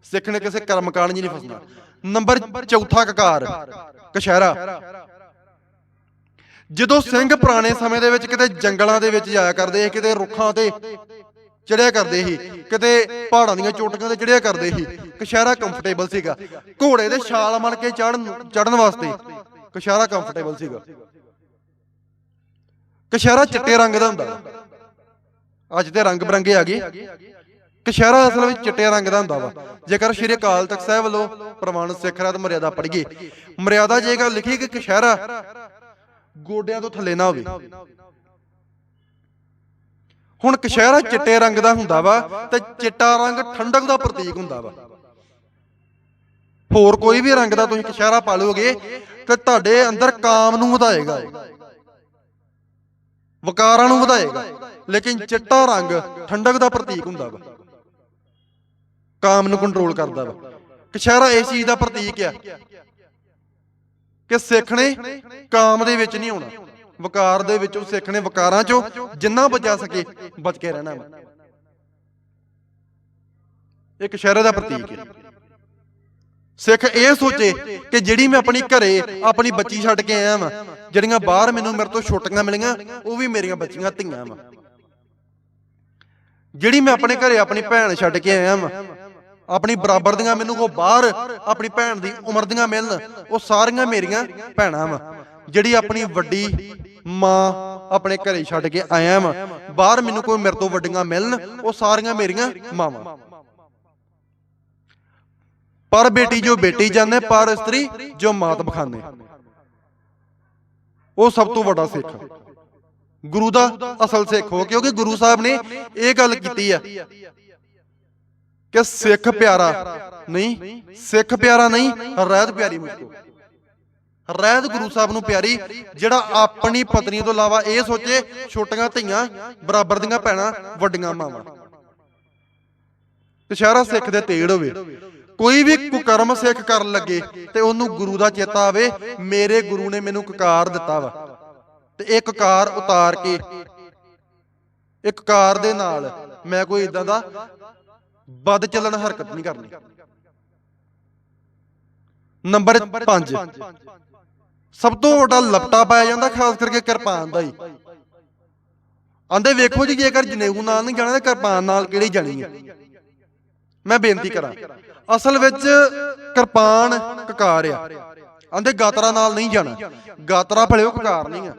ਸਿੱਖ ਨੇ ਕਿਸੇ ਕਰਮ ਕਾਂਡ 'ਚ ਨਹੀਂ ਫਸਣਾ। ਨੰਬਰ ਚੌਥਾ ਕਕਾਰ ਕਸ਼ਹਿਰਾ ਜਦੋਂ ਸਿੰਘ ਪੁਰਾਣੇ ਸਮੇਂ ਦੇ ਵਿੱਚ ਕਿਤੇ ਜੰਗਲਾਂ ਦੇ ਵਿੱਚ ਜਾਇਆ ਕਰਦੇ ਸੀ, ਕਿਤੇ ਰੁੱਖਾਂ ਤੇ ਚੜਿਆ ਕਰਦੇ ਸੀ, ਕਿਤੇ ਪਹਾੜਾਂ ਦੀਆਂ ਚੋਟੀਆਂ ਤੇ ਚੜਿਆ ਕਰਦੇ ਸੀ ਕਸ਼ਹਿਰਾ ਕੰਫਰਟੇਬਲ ਸੀਗਾ। ਘੋੜੇ ਦੇ ਛਾਲ ਮਣ ਕੇ ਚੜਨ ਚੜਨ ਵਾਸਤੇ ਕਸ਼ਹਿਰਾ ਕੰਫਰਟੇਬਲ ਸੀਗਾ। ਕਸ਼ਹਿਰਾ ਚਿੱਟੇ ਰੰਗ ਦਾ ਹੁੰਦਾ। ਵਾ। ਅੱਜ ਤੇ ਰੰਗ ਬਰੰਗੇ ਆ ਗਏ। ਕਸ਼ਹਿਰਾ ਅਸਲ ਵਿੱਚ ਚਿੱਟੇ ਰੰਗ ਦਾ ਹੁੰਦਾ ਵਾ। ਜੇਕਰ ਸ਼੍ਰੀ ਅਕਾਲ ਤਖਤ ਸਾਹਿਬ ਵੱਲੋਂ ਪ੍ਰਮਾਣ ਸਿੱਖ ਰਾਤ ਮਰਿਆਦਾ ਪੜ੍ਹੀਏ ਮਰਿਆਦਾ ਜੇਕਰ ਲਿਖੀ ਕਿ ਕਸ਼ਹਿਰਾ ਗੋਡਿਆਂ ਤੋਂ ਥੱਲੇ ਨਾ ਹੋਵੇ। ਹੁਣ ਕਸ਼ਹਿਰਾ ਚਿੱਟੇ ਰੰਗ ਦਾ ਹੁੰਦਾ ਵਾ ਤੇ ਚਿੱਟਾ ਰੰਗ ਠੰਡਕ ਦਾ ਪ੍ਰਤੀਕ ਹੁੰਦਾ ਵਾ। ਹੋਰ ਕੋਈ ਵੀ ਰੰਗ ਦਾ ਤੁਸੀਂ ਕਸ਼ਹਿਰਾ ਪਾ ਲਓਗੇ ਤੇ ਤੁਹਾਡੇ ਅੰਦਰ ਕਾਮ ਨੂੰ ਵਧਾਏਗਾ। ਵਕਾਰਾਂ ਨੂੰ ਵਧਾਏਗਾ। ਲੇਕਿਨ ਚਿੱਟਾ ਰੰਗ ਠੰਡਕ ਦਾ ਪ੍ਰਤੀਕ ਹੁੰਦਾ ਵਾ। ਕਾਮ ਨੂੰ ਕੰਟਰੋਲ ਕਰਦਾ ਵਾ। ਕਸ਼ਹਿਰਾ ਇਸ ਚੀਜ਼ ਦਾ ਪ੍ਰਤੀਕ ਆ। ਕਿ ਸਿੱਖ ਨੇ ਕਾਮ ਦੇ ਵਿੱਚ ਨਹੀਂ ਆਉਣਾ। ਵਕਾਰ ਦੇ ਵਿੱਚੋਂ ਸਿੱਖ ਨੇ ਵਕਾਰਾਂ ਚੋਂ ਜਿੰਨਾ ਬਚਾ ਸਕੇ, ਬਚ ਕੇ ਰਹਿਣਾ ਵਾ। ਇੱਕ ਸ਼ਹਿਰ ਦਾ ਪ੍ਰਤੀਕ ਹੈ। ਸਿੱਖ ਇਹ ਸੋਚੇ ਕਿ ਜਿਹੜੀ ਮੈਂ ਆਪਣੀ ਘਰੇ ਆਪਣੀ ਬੱਚੀ ਛੱਡ ਕੇ ਆਇਆ ਵਾਂ, ਜਿਹੜੀਆਂ ਬਾਹਰ ਮੈਨੂੰ ਮੇਰੇ ਤੋਂ ਛੋਟੀਆਂ ਮਿਲੀਆਂ, ਉਹ ਵੀ ਮੇਰੀਆਂ ਬੱਚੀਆਂ ਧੀਆਂ ਵਾਂ। ਜਿਹੜੀ ਮੈਂ ਆਪਣੇ ਘਰੇ ਆਪਣੀ ਭੈਣ ਛੱਡ ਕੇ ਆਇਆ ਵਾਂ ਆਪਣੀ ਬਰਾਬਰ ਦੀਆਂ ਮੈਨੂੰ ਉਹ ਬਾਹਰ ਆਪਣੀ ਭੈਣ ਦੀ ਉਮਰ ਦੀਆਂ ਮਿਲਣ ਉਹ ਸਾਰੀਆਂ ਮੇਰੀਆਂ ਭੈਣਾਂ ਵਾਂ। ਜਿਹੜੀ ਆਪਣੀ ਵੱਡੀ ਮਾਂ ਆਪਣੇ ਘਰੇ ਛੱਡ ਕੇ ਆਇਆ ਵਾਂ। ਬਾਹਰ ਮੈਨੂੰ ਕੋਈ ਮੇਰੇ ਤੋਂ ਵੱਡੀਆਂ ਮਿਲਣ ਉਹ ਸਾਰੀਆਂ ਮੇਰੀਆਂ ਮਾਵਾਂ ਪਰ ਬੇਟੀ ਜੋ ਬੇਟੀ ਜਾਣੇ ਪਰ ਇਸਤਰੀ ਜੋ ਮਾਤ ਬਖਾਨੇ। ਉਹ ਸਭ ਤੋਂ ਵੱਡਾ ਸਿੱਖ। ਗੁਰੂ ਦਾ ਅਸਲ ਸਿੱਖ ਹੋ ਕਿਉਂਕਿ ਗੁਰੂ ਸਾਹਿਬ ਨੇ ਇਹ ਗੱਲ ਕੀਤੀ ਆ। ਕਿ ਸਿੱਖ ਪਿਆਰਾ ਨਹੀਂ, ਸਿੱਖ ਪਿਆਰਾ ਨਹੀਂ, ਰਹਿਤ ਪਿਆਰੀ ਮੁਝਕੋ। ਰਹਿਤ ਗੁਰੂ ਸਾਹਿਬ ਨੂੰ ਪਿਆਰੀ, ਜਿਹੜਾ ਆਪਣੀ ਪਤਨੀ ਤੋਂ ਇਲਾਵਾ ਇਹ ਸੋਚੇ, ਛੋਟੀਆਂ ਧੀਆਂ, ਬਰਾਬਰ ਦੀਆਂ ਭੈਣਾਂ, ਵੱਡੀਆਂ ਮਾਵਾਂ। ਇਸ਼ਾਰਾ ਸਿੱਖ ਦੇ ਤੇੜ ਹੋਵੇ। ਕੋਈ ਵੀ ਕੁਕਰਮ ਸਿੱਖ ਕਰਨ ਲੱਗੇ ਤੇ ਉਹਨੂੰ ਗੁਰੂ ਦਾ ਚੇਤਾ ਆਵੇ, ਮੇਰੇ ਗੁਰੂ ਨੇ ਮੈਨੂੰ ਕਕਾਰ ਦਿੱਤਾ ਵਾ। ਤੇ ਇਹ ਕਕਾਰ ਉਤਾਰ ਕੇ, ਇੱਕ ਕਾਰ ਦੇ ਨਾਲ, ਮੈਂ ਕੋਈ ਇਦਾਂ ਦਾ ਵੱਧ ਚੱਲਣ ਹਰਕਤ ਨਹੀਂ ਕਰਨੀ। ਨੰਬਰ 5 ਸਭ ਤੋਂ ਵੱਡਾ ਲਪਟਾ ਪਾਇਆ ਜਾਂਦਾ ਖਾਸ ਕਰਕੇ ਕਿਰਪਾਨ ਦਾ ਹੀ। ਆਂਦੇ ਵੇਖੋ ਜੀ, ਜੇਕਰ ਜਨੇਊ ਨਾਲ ਨਹੀਂ ਜਾਣਾ ਤੇ ਕਿਰਪਾਨ ਨਾਲ ਕਿਹੜੀ ਜਾਣੀ ਹੈ ਮੈਂ ਬੇਨਤੀ ਕਰਾਂ, ਅਸਲ ਵਿੱਚ ਕਿਰਪਾਨ ਕਕਾਰ ਆ। ਆਂਦੇ ਗਾਤਰਾ ਨਾਲ ਨਹੀਂ ਜਾਣਾ। ਗਾਤਰਾ ਭਲੇ ਉਹ ਕਕਾਰ ਨਹੀਂ ਆ।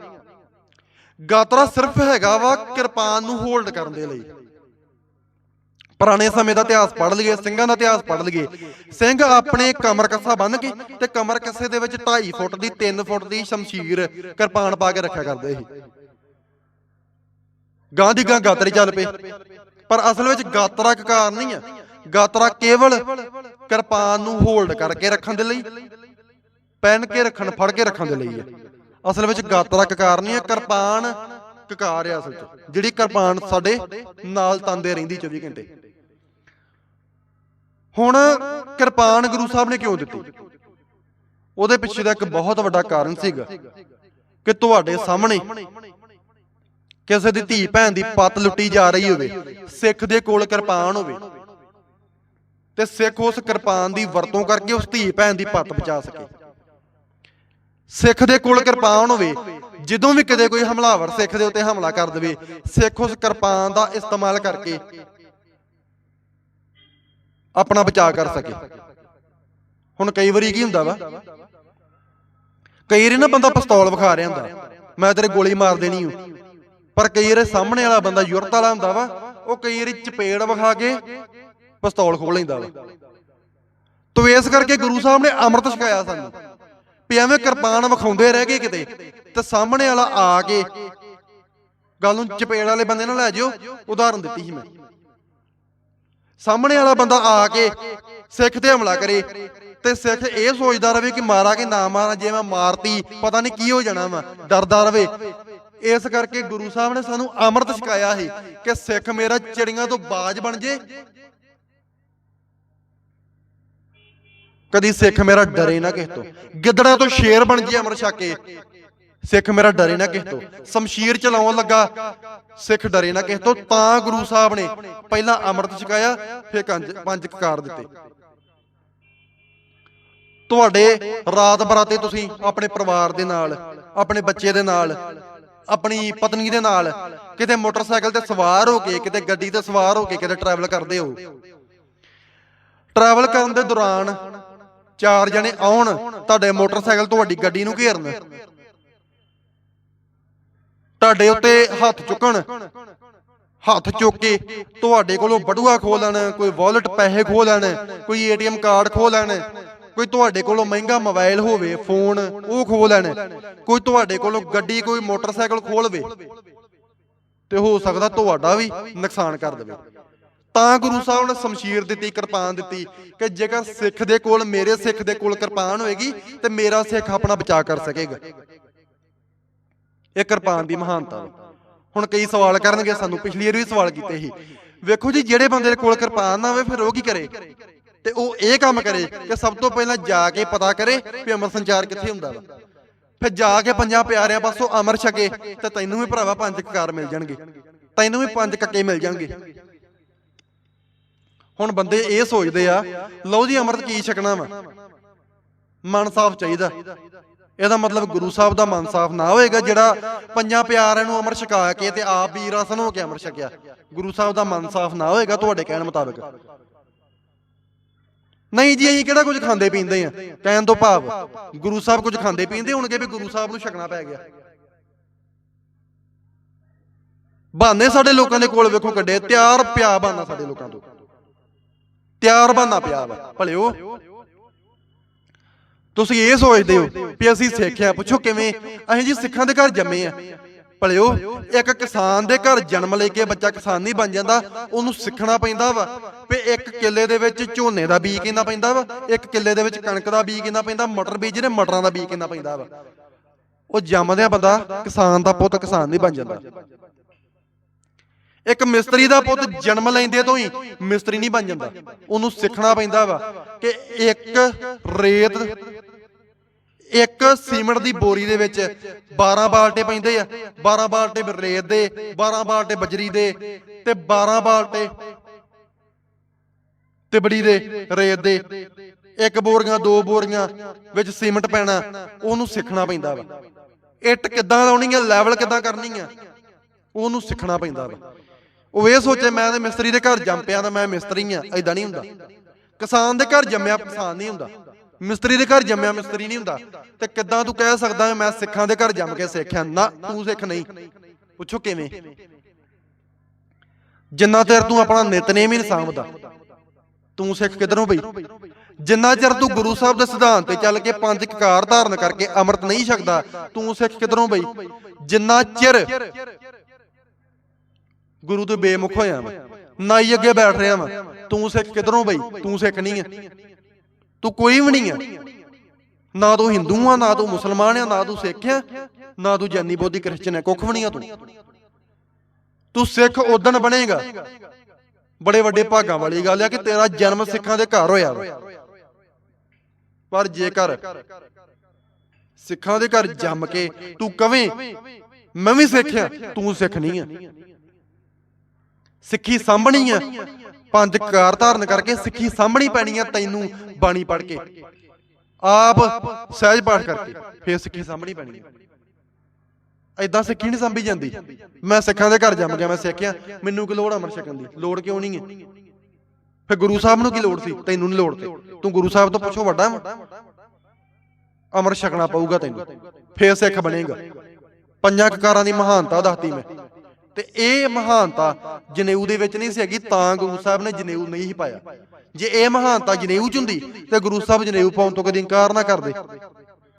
ਗਾਤਰਾ ਸਿਰਫ ਹੈਗਾ ਵਾ ਕਿਰਪਾਨ ਨੂੰ ਹੋਲਡ ਕਰਨ ਦੇ ਲਈ। ਪੁਰਾਣੇ ਸਮੇਂ ਦਾ ਇਤਿਹਾਸ ਪੜ੍ਹ ਲਈਏ, ਸਿੰਘਾਂ ਦਾ ਇਤਿਹਾਸ ਪੜ੍ਹ ਲਈਏ। ਸਿੰਘ ਆਪਣੇ ਕਮਰ ਕੱਸਾ ਬੰਨ ਕੇ ਤੇ ਕਮਰ ਕੱਸੇ ਦੇ ਵਿੱਚ 2.5 ਫੁੱਟ ਦੀ 3 ਫੁੱਟ ਦੀ ਸ਼ਮਸ਼ੀਰ ਕਿਰਪਾਨ ਪਾ ਕੇ ਰੱਖਿਆ ਕਰਦੇ ਸੀ। ਗਾਂ ਦੀ ਗਾਂ ਗਾਤਰੇ ਚੱਲ ਪਏ। ਪਰ ਅਸਲ ਵਿੱਚ ਗਾਤਰਾ ਕਕਾਰ ਨਹੀਂ ਆ। ਗਾਤਰਾ ਕੇਵਲ ਕਿਰਪਾਨ ਨੂੰ ਹੋਲਡ ਕਰਕੇ ਰੱਖਣ ਦੇ ਲਈ ਪੈਨ ਕੇ ਰੱਖਣ, ਫੜ ਕੇ ਰੱਖਣ ਦੇ ਲਈ ਹੈ ਅਸਲ ਵਿੱਚ ਗਾਤਰਾ ਕਕਾਰ ਨਹੀਂ ਹੈ ਕਿਰਪਾਨ ਕਕਾਰ ਆ ਅਸਲ ਚ, ਜਿਹੜੀ ਕਿਰਪਾਨ ਸਾਡੇ ਨਾਲ ਤੰਦੇ ਰਹਿੰਦੀ 24 ਘੰਟੇ। ਹੁਣ ਕਿਰਪਾਨ ਗੁਰੂ ਸਾਹਿਬ ਨੇ ਕਿਉਂ ਦਿੱਤੀ? ਉਹਦੇ ਪਿੱਛੇ ਦਾ ਇੱਕ ਬਹੁਤ ਵੱਡਾ ਕਾਰਨ ਸੀਗਾ ਕਿ ਤੁਹਾਡੇ ਸਾਹਮਣੇ ਕਿਸੇ ਦੀ ਧੀ ਭੈਣ ਦੀ ਪੱਤ ਲੁੱਟੀ ਜਾ ਰਹੀ ਹੋਵੇ, ਸਿੱਖ ਦੇ ਕੋਲ ਕਿਰਪਾਨ ਹੋਵੇ ਤੇ ਸਿੱਖ ਉਸ ਕਿਰਪਾਨ ਦੀ ਵਰਤੋਂ ਕਰਕੇ ਉਸ ਧੀ ਭੈਣ ਦੀ ਪੱਤ ਬਚਾ ਸਕੇ। ਸਿੱਖ ਦੇ ਕੋਲ ਕਿਰਪਾਨ ਹੋਵੇ, ਜਦੋਂ ਵੀ ਕਦੇ ਕੋਈ ਹਮਲਾਵਰ ਸਿੱਖ ਦੇ ਉੱਤੇ ਹਮਲਾ ਕਰ ਦੇਵੇ, ਸਿੱਖ ਉਸ ਕਿਰਪਾਨ ਦਾ ਇਸਤੇਮਾਲ ਕਰਕੇ ਆਪਣਾ ਬਚਾਅ ਕਰ ਸਕੇ। ਹੁਣ ਕਈ ਵਾਰੀ ਕੀ ਹੁੰਦਾ ਵਾ? ਕਈ ਵਾਰੀ ਨਾ ਬੰਦਾ ਪਿਸਤੌਲ ਵਿਖਾ ਰਿਹਾ ਹੁੰਦਾ। ਮੈਂ ਤੇਰੇ ਗੋਲੀ ਮਾਰ ਦੇਣੀ ਹੂੰ ਪਰ ਕਈ ਵਾਰੀ ਸਾਹਮਣੇ ਵਾਲਾ ਬੰਦਾ ਯੁਰਤ ਵਾਲਾ ਹੁੰਦਾ ਵਾ, ਉਹ ਕਈ ਵਾਰੀ ਚਪੇੜ ਵਿਖਾ ਕੇ ਪਿਸਤੌਲ ਖੋਲ ਲੈਂਦਾ ਵਾ। ਤੋ ਇਸ ਕਰਕੇ ਗੁਰੂ ਸਾਹਿਬ ਨੇ ਅੰਮ੍ਰਿਤ ਛਕਾਇਆ ਸਾਨੂੰ ਵੀ ਐਵੇਂ ਕਿਰਪਾਨ ਵਿਖਾਉਂਦੇ ਰਹਿ ਗਏ ਕਿਤੇ ਤੇ ਸਾਹਮਣੇ ਵਾਲਾ ਆ ਕੇ ਗੱਲ ਨੂੰ ਚਪੇੜ ਵਾਲੇ ਬੰਦੇ ਨਾਲ ਲੈ ਜਿਓ, ਉਦਾਹਰਨ ਦਿੱਤੀ ਸੀ ਮੈਂ। ਸਾਹਮਣੇ ਵਾਲਾ ਬੰਦਾ ਆ ਕੇ ਸਿੱਖ ਤੇ ਹਮਲਾ ਕਰੇ ਤੇ ਸਿੱਖ ਇਹ ਸੋਚਦਾ ਰਵੇ ਕਿ ਮਾਰਾ ਕਿ ਨਾ ਮਾਰਾ, ਜੇ ਮੈਂ ਮਾਰਤੀ, ਪਤਾ ਨਹੀਂ ਕੀ ਹੋ ਜਾਣਾ ਵਾ, ਡਰਦਾ ਰਵੇ। ਇਸ ਕਰਕੇ ਗੁਰੂ ਸਾਹਿਬ ਨੇ ਸਾਨੂੰ ਅੰਮ੍ਰਿਤ ਛਕਾਇਆ ਸੀ ਕਿ ਸਿੱਖ ਮੇਰਾ ਚਿੜੀਆਂ ਤੋਂ ਬਾਜ ਬਣ ਜੇ। ਕਦੀ ਸਿੱਖ ਮੇਰਾ ਡਰੇ ਨਾ ਕਿਸੇ ਤੋਂ। ਗਿੱਦੜਾਂ ਤੋਂ ਸ਼ੇਰ ਬਣ ਜੇ ਅਮਰ ਛਕੇ ਸਿੱਖ ਮੇਰਾ ਡਰੇ ਨਾ ਕਿਸੇ ਤੋਂ। ਸ਼ਮਸ਼ੀਰ ਚਲਾਉਣ ਲੱਗਾ। ਸਿੱਖ ਡਰੇ ਨਾ ਕਿਸੇ ਤੋਂ। ਤਾਂ ਗੁਰੂ ਸਾਹਿਬ ਨੇ ਪਹਿਲਾਂ ਅੰਮ੍ਰਿਤ ਛਕਾਇਆ, ਫਿਰ ਪੰਜ ਕਕਾਰ ਦਿੱਤੇ। ਤੁਹਾਡੇ ਰਾਤ ਬਰਾਤੇ ਤੁਸੀਂ ਆਪਣੇ ਪਰਿਵਾਰ ਦੇ ਨਾਲ, ਆਪਣੇ ਬੱਚੇ ਦੇ ਨਾਲ, ਆਪਣੀ ਪਤਨੀ ਦੇ ਨਾਲ ਕਿਤੇ ਮੋਟਰਸਾਈਕਲ ਤੇ ਸਵਾਰ ਹੋ ਕੇ, ਕਿਤੇ ਗੱਡੀ ਤੇ ਸਵਾਰ ਹੋ ਕੇ ਕਿਤੇ ਟਰੈਵਲ ਕਰਦੇ ਹੋ। ਟਰੈਵਲ ਕਰਨ ਦੇ ਦੌਰਾਨ ਚਾਰ ਜਣੇ ਆਉਣ, ਤੁਹਾਡੇ ਮੋਟਰਸਾਈਕਲ ਤੁਹਾਡੀ ਗੱਡੀ ਨੂੰ ਘੇਰਨ। ਤੁਹਾਡੇ ਉੱਤੇ ਹੱਥ ਚੁੱਕਣ। ਹੱਥ ਚੁੱਕ ਕੇ ਤੁਹਾਡੇ ਕੋਲੋਂ ਬਟੂਆ ਖੋ ਲੈਣ, ਕੋਈ ਵਾਲਟ ਪੈਸੇ ਖੋ ਲੈਣ, ਕੋਈ ਏਟੀਐਮ ਕਾਰਡ ਖੋ ਲੈਣ, ਕੋਈ ਤੁਹਾਡੇ ਕੋਲੋਂ ਮਹਿੰਗਾ ਮੋਬਾਈਲ ਹੋਵੇ ਫੋਨ ਉਹ ਖੋਹ ਲੈਣ, ਕੋਈ ਤੁਹਾਡੇ ਕੋਲੋਂ ਗੱਡੀ, ਕੋਈ ਮੋਟਰਸਾਈਕਲ ਖੋਹ ਲਵੇ ਤੇ ਹੋ ਸਕਦਾ ਤੁਹਾਡਾ ਵੀ ਨੁਕਸਾਨ ਕਰ ਦੇਵੇ। ਤਾਂ ਗੁਰੂ ਸਾਹਿਬ ਨੇ ਸ਼ਮਸ਼ੀਰ ਦਿੱਤੀ, ਕਿਰਪਾਨ ਦਿੱਤੀ ਕਿ ਜੇਕਰ ਸਿੱਖ ਦੇ ਕੋਲ, ਮੇਰੇ ਸਿੱਖ ਦੇ ਕੋਲ ਕਿਰਪਾਨ ਹੋਏਗੀ, ਤੇ ਮੇਰਾ ਸਿੱਖ ਆਪਣਾ ਬਚਾਅ ਕਰ ਸਕੇਗਾ। ਇਹ ਕਿਰਪਾਨ ਦੀ ਮਹਾਨਤਾ ਵਾ। ਹੁਣ ਕਈ ਸਵਾਲ ਕਰਨਗੇ, ਸਾਨੂੰ ਪਿਛਲੀ ਵਾਰ ਵੀ ਸਵਾਲ ਕੀਤੇ ਸੀ। ਵੇਖੋ ਜੀ, ਜਿਹੜੇ ਬੰਦੇ ਦੇ ਕੋਲ ਕਿਰਪਾਨ ਨਾ ਹੋਵੇ, ਫਿਰ ਉਹ ਕੀ ਕਰੇ? ਤੇ ਉਹ ਇਹ ਕੰਮ ਕਰੇ ਕਿ ਸਭ ਤੋਂ ਪਹਿਲਾਂ ਜਾ ਕੇ ਪਤਾ ਕਰੇ ਵੀ ਅਮਰ ਸੰਚਾਰ ਕਿੱਥੇ ਹੁੰਦਾ ਵਾ। ਫਿਰ ਜਾ ਕੇ ਪੰਜਾਂ ਪਿਆਰਿਆਂ ਪਾਸੋਂ ਅਮਰ ਛਕੇ ਤੇ ਤੈਨੂੰ ਵੀ ਭਰਾਵਾ ਪੰਜ ਕਕਾਰ ਮਿਲ ਜਾਣਗੇ। ਤੈਨੂੰ ਵੀ ਪੰਜ ਕੱਕੇ ਮਿਲ ਜਾਣਗੇ। ਹੁਣ ਬੰਦੇ ਇਹ ਸੋਚਦੇ ਆ, ਲਓ ਜੀ, ਅੰਮ੍ਰਿਤ ਕੀ ਛਕਣਾ ਵਾ। ਮਨ ਸਾਫ਼ ਚਾਹੀਦਾ। ਇਹਦਾ ਮਤਲਬ ਗੁਰੂ ਸਾਹਿਬ ਦਾ ਮਨ ਸਾਫ਼ ਨਾ ਹੋਏਗਾ ਜਿਹੜਾ ਪੰਜਾਂ ਪਿਆਰਿਆਂ ਨੂੰ ਅਮਰ ਛਕਾ ਕੇ ਤੇ ਆਪ ਵੀ ਰਸਨ ਹੋ ਕੇ ਅਮਰ ਛਕਿਆ। ਗੁਰੂ ਸਾਹਿਬ ਦਾ ਮਨ ਸਾਫ਼ ਨਾ ਹੋਏਗਾ ਤੁਹਾਡੇ ਕਹਿਣ ਮੁਤਾਬਕ? ਨਹੀਂ ਜੀ, ਅਸੀਂ ਕਿਹੜਾ ਕੁਝ ਖਾਂਦੇ ਪੀਂਦੇ ਆ ਕਹਿਣ ਤੋਂ ਭਾਵ, ਗੁਰੂ ਸਾਹਿਬ ਕੁਝ ਖਾਂਦੇ ਪੀਂਦੇ ਹੋਣਗੇ ਵੀ ਗੁਰੂ ਸਾਹਿਬ ਨੂੰ ਛਕਣਾ ਪੈ ਗਿਆ। ਬਹਾਨੇ ਸਾਡੇ ਲੋਕਾਂ ਦੇ ਕੋਲ ਵੇਖੋ ਕੱਢੇ ਤਿਆਰ ਪਿਆ ਬਹਾਨਾ ਸਾਡੇ ਲੋਕਾਂ ਤੋਂ। ਤਿਆਰ ਬਹਾਨਾ ਪਿਆ ਵਾ, ਭਲਿਓ। ਤੁਸੀਂ ਇਹ ਸੋਚਦੇ ਹੋ ਵੀ ਅਸੀਂ ਸਿੱਖ ਆ ਪੁੱਛੋ ਕਿਵੇਂ? ਅਸੀਂ ਜੀ ਸਿੱਖਾਂ ਦੇ ਘਰ ਜੰਮੇ ਆ। ਭਲਿਓ, ਇੱਕ ਕਿਸਾਨ ਦੇ ਘਰ ਜਨਮ ਲੈ ਕੇ ਬੱਚਾ ਕਿਸਾਨ ਨਹੀਂ ਬਣ ਜਾਂਦਾ, ਉਹਨੂੰ ਸਿੱਖਣਾ ਪੈਂਦਾ ਵਾ। ਵੀ ਇੱਕ ਕਿੱਲੇ ਦੇ ਵਿੱਚ ਝੋਨੇ ਦਾ ਬੀਜ ਕਿੰਨਾ ਪੈਂਦਾ ਵਾ? ਇੱਕ ਕਿੱਲੇ ਦੇ ਵਿੱਚ ਕਣਕ ਦਾ ਬੀਜ ਕਿੰਨਾ ਪੈਂਦਾ? ਮਟਰ ਬੀਜ ਨੇ, ਮਟਰਾਂ ਦਾ ਬੀਜ ਕਿੰਨਾ ਪੈਂਦਾ ਵਾ? ਉਹ ਜੰਮਦਿਆਂ ਬੰਦਾ, ਕਿਸਾਨ ਦਾ ਪੁੱਤ ਕਿਸਾਨ ਨਹੀਂ ਬਣ ਜਾਂਦਾ। ਇੱਕ ਮਿਸਤਰੀ ਦਾ ਪੁੱਤ ਜਨਮ ਲੈਂਦੇ ਤੋਂ ਹੀ ਮਿਸਤਰੀ ਨਹੀਂ ਬਣ ਜਾਂਦਾ। ਉਹਨੂੰ ਸਿੱਖਣਾ ਪੈਂਦਾ ਵਾ ਕਿ ਇੱਕ ਰੇਤ ਇੱਕ ਸੀਮੈਂਟ ਦੀ ਬੋਰੀ ਦੇ ਵਿੱਚ 12 ਬਾਲਟੇ ਪੈਂਦੇ ਆ। 12 ਬਾਲਟੇ ਰੇਤ ਦੇ 12 ਬਾਲਟੇ ਬਜਰੀ ਦੇ ਤੇ 12 ਬਾਲਟੇ ਤਿਬੜੀ ਦੇ ਰੇਤ ਦੇ। ਇੱਕ ਬੋਰੀਆਂ, ਦੋ ਬੋਰੀਆਂ ਵਿੱਚ ਸੀਮੈਂਟ ਪੈਣਾ, ਉਹਨੂੰ ਸਿੱਖਣਾ ਪੈਂਦਾ ਵਾ। ਇੱਟ ਕਿੱਦਾਂ ਲਾਉਣੀ ਹੈ ਲੈਵਲ ਕਿੱਦਾਂ ਕਰਨੀ ਹੈ ਉਹਨੂੰ ਸਿੱਖਣਾ ਪੈਂਦਾ ਵਾ। ਉਹ ਇਹ ਸੋਚੇ, ਮੈਂ ਤੇ ਮਿਸਤਰੀ ਦੇ ਘਰ ਜੰਮ ਪਿਆ ਤਾਂ ਮੈਂ ਮਿਸਤਰੀ ਆ ਐਦਾਂ ਨਹੀਂ ਹੁੰਦਾ। ਕਿਸਾਨ ਦੇ ਘਰ ਜੰਮਿਆ, ਕਿਸਾਨ ਨਹੀਂ ਹੁੰਦਾ। ਮਿਸਤਰੀ ਦੇ ਘਰ ਜੰਮਿਆ, ਮਿਸਤਰੀ ਨਹੀਂ ਹੁੰਦਾ। ਤੇ ਕਿੱਦਾਂ ਤੂੰ ਕਹਿ ਸਕਦਾ ਮੈਂ ਸਿੱਖਾਂ ਦੇ ਘਰ ਜੰਮ ਕੇ ਸਿੱਖਿਆ? ਨਾ, ਤੂੰ ਸਿੱਖ ਨਹੀਂ। ਪੁੱਛੋ ਕਿਵੇਂ? ਜਿੰਨਾ ਚਿਰ ਤੂੰ ਆਪਣਾ ਨਿਤਨੇਮ ਹੀ ਨਹੀਂ ਸਾਂਭਦਾ, ਤੂੰ ਸਿੱਖ ਕਿਧਰੋਂ ਬਈ? ਜਿੰਨਾ ਚਿਰ ਤੂੰ ਗੁਰੂ ਸਾਹਿਬ ਦੇ ਸਿਧਾਂਤ ਤੇ ਚੱਲ ਕੇ ਪੰਜ ਕਕਾਰ ਧਾਰਨ ਕਰਕੇ ਅੰਮ੍ਰਿਤ ਨਹੀਂ ਛਕਦਾ, ਤੂੰ ਸਿੱਖ ਕਿਧਰੋਂ ਬਈ? ਜਿੰਨਾ ਚਿਰ ਗੁਰੂ ਤੋਂ ਬੇਮੁਖ ਹੋਇਆ ਵਾ ਹੀ ਅੱਗੇ ਬੈਠ ਰਿਹਾ ਵਾ, ਤੂੰ ਸਿੱਖ ਕਿਧਰੋਂ ਬਈ? ਤੂੰ ਸਿੱਖ ਨਹੀਂ ਹੈ। ਤੂੰ ਕੋਈ ਵੀ ਨਹੀਂ ਹੈ ਨਾ ਤੂੰ ਹਿੰਦੂ ਆ, ਨਾ ਤੂੰ ਮੁਸਲਮਾਨ ਆ, ਨਾ ਤੂੰ ਸਿੱਖ ਆ, ਨਾ ਤੂੰ ਜੈਨੀ ਬੋਧੀ ਕ੍ਰਿਸਚਨ ਹੈ ਕੁੱਖ ਵੀ ਨਹੀਂ ਆ ਤੂੰ। ਤੂੰ ਸਿੱਖ ਉਦਣ ਬਣੇਗਾ। ਬੜੇ ਵੱਡੇ ਭਾਗਾਂ ਵਾਲੀ ਗੱਲ ਆ ਕਿ ਤੇਰਾ ਜਨਮ ਸਿੱਖਾਂ ਦੇ ਘਰ ਹੋਇਆ ਪਰ ਜੇਕਰ ਸਿੱਖਾਂ ਦੇ ਘਰ ਜੰਮ ਕੇ ਤੂੰ ਕਵੇਂ, ਮੈਂ ਵੀ ਸਿੱਖਿਆ ਤੂੰ ਸਿੱਖ ਨਹੀਂ ਆ। ਸਿੱਖੀ ਸਾਂਭਣੀ ਆ। ਪੰਜ ਕਾਰ ਧਾਰਨ ਕਰਕੇ ਸਿੱਖੀ ਸਾਂਭਣੀ ਪੈਣੀ ਆ ਤੈਨੂੰ ਬਾਣੀ ਪੜ ਕੇ। ਆਪ ਸਹਿਜ ਪਾਠ ਕਰਕੇ ਫੇਰ ਸਿੱਖੀ ਸਾਂਭਣੀ ਪੈਣੀ ਆ। ਐਦਾਂ ਸਿੱਖੀ ਨਹੀਂ ਸੰਭੀ ਜਾਂਦੀ। ਮੈਂ ਸਿੱਖਾਂ ਦੇ ਘਰ ਜੰਮ ਗਿਆ, ਮੈਂ ਸਿੱਖਿਆ। ਮੈਨੂੰ ਕਿ ਲੋੜ ਅਮਰ ਛਕਣ ਦੀ? ਲੋੜ ਕਿਉਂ ਨਹੀਂ ਹੈ ਫਿਰ ਗੁਰੂ ਸਾਹਿਬ ਨੂੰ ਕੀ ਲੋੜ ਸੀ? ਤੈਨੂੰ ਨਹੀਂ ਲੋੜ ਤੇ। ਤੂੰ ਗੁਰੂ ਸਾਹਿਬ ਤੋਂ ਪੁੱਛੋ ਵੱਡਾ ਅਮਰ ਛਕਣਾ ਪਊਗਾ ਤੈਨੂੰ। ਫੇਰ ਸਿੱਖ ਬਣੇਗਾ। ਪੰਜਾਂ ਕਕਾਰਾਂ ਦੀ ਮਹਾਨਤਾ ਦੱਸਦੀ ਮੈਂ। ਤੇ ਇਹ ਮਹਾਨਤਾ ਜਨੇਊ ਦੇ ਵਿੱਚ ਨਹੀਂ ਸੀ ਹੈਗੀ, ਤਾਂ ਗੁਰੂ ਸਾਹਿਬ ਨੇ ਜਨੇਊ ਨਹੀਂ ਸੀ ਪਾਇਆ। ਜੇ ਇਹ ਮਹਾਨਤਾ ਜਨੇਊ ਚ ਹੁੰਦੀ, ਤੇ ਗੁਰੂ ਸਾਹਿਬ ਜਨੇਊ ਪਾਉਣ ਤੋਂ ਕਦੀ ਇਨਕਾਰ ਨਾ ਕਰਦੇ।